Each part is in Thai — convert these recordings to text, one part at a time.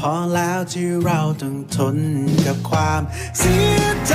พอแล้วที่เราต้องทนกับความเสียใจ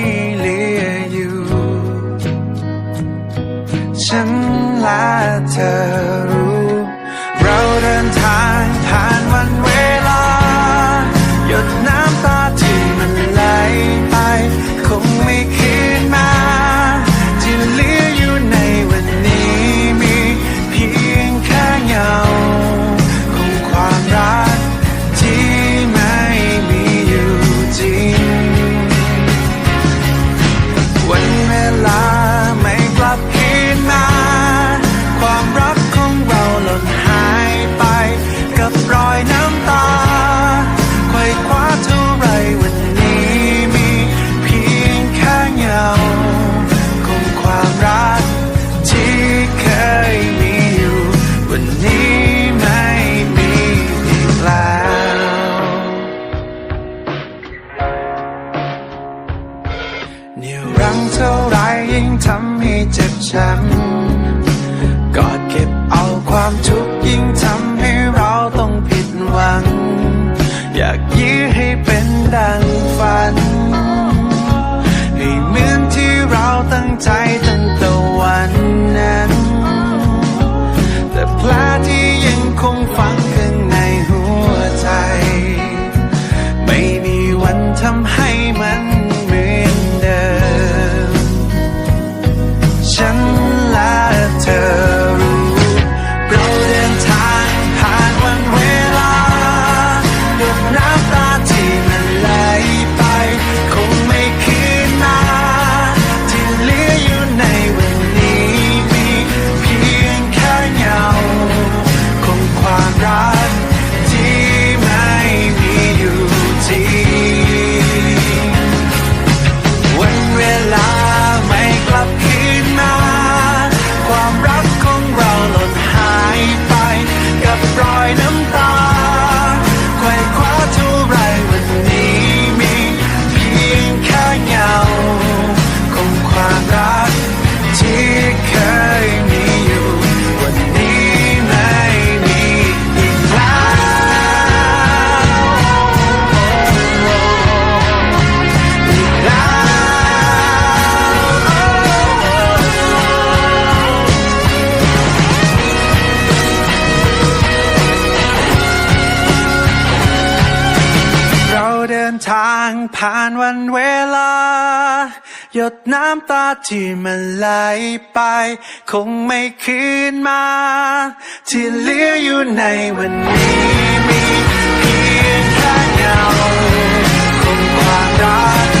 ฉันและเธอรู้ เราเดินทางผ่าน ผ่านวันเวลา หยดน้ำตาที่มันไหลไป คงไม่คืนมา ที่เหลืออยู่ในวันนี้มีเพียงแค่เงาคองความรัก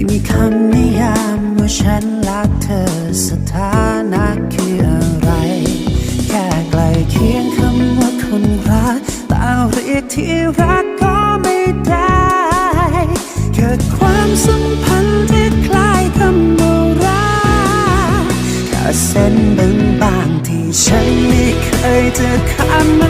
ไม่มีคำนิยามว่าฉันรักเธอสถานะคืออะไร แค่ไกลเคียงคำว่าคนรักต่เรียกที่รักก็ไม่ได้เกิดความสัมพันธ์ที่คล้ายคำว่าราณแต่เส้นบางๆที่ฉันไม่เคยจะข้าม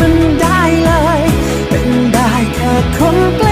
มันได้เลย เป็นได้แค่คน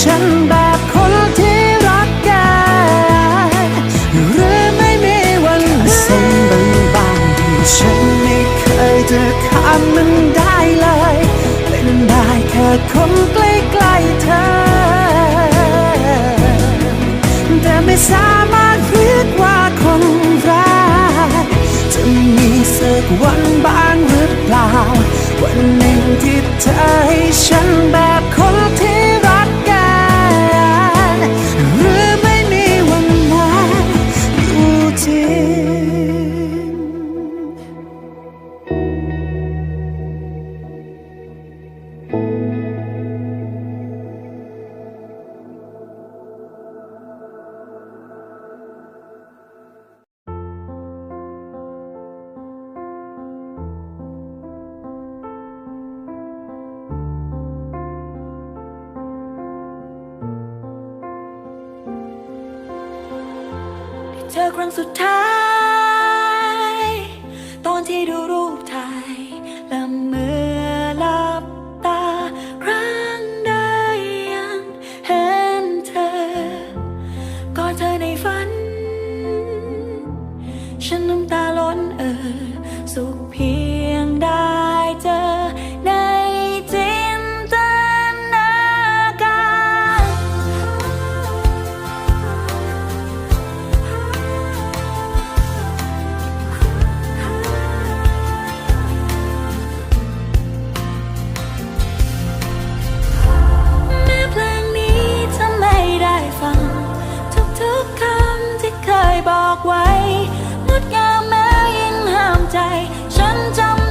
ฉันแบบคนที่รักแกหรือไม่มีวันนั้นเส้นบางๆที่ฉันไม่เคยจะข้ามมันได้เลย เป็นได้แค่คนใกล้ๆเธอ แต่ไม่สามารถเรียกว่าคนรักจะมีสักวันบ้างหรือเปล่า วันหนึ่งที่เธอให้ฉัน ครั้งสุดท้าย ไว้งดงามแม้ยิ่งห้ามใจ ฉันจำ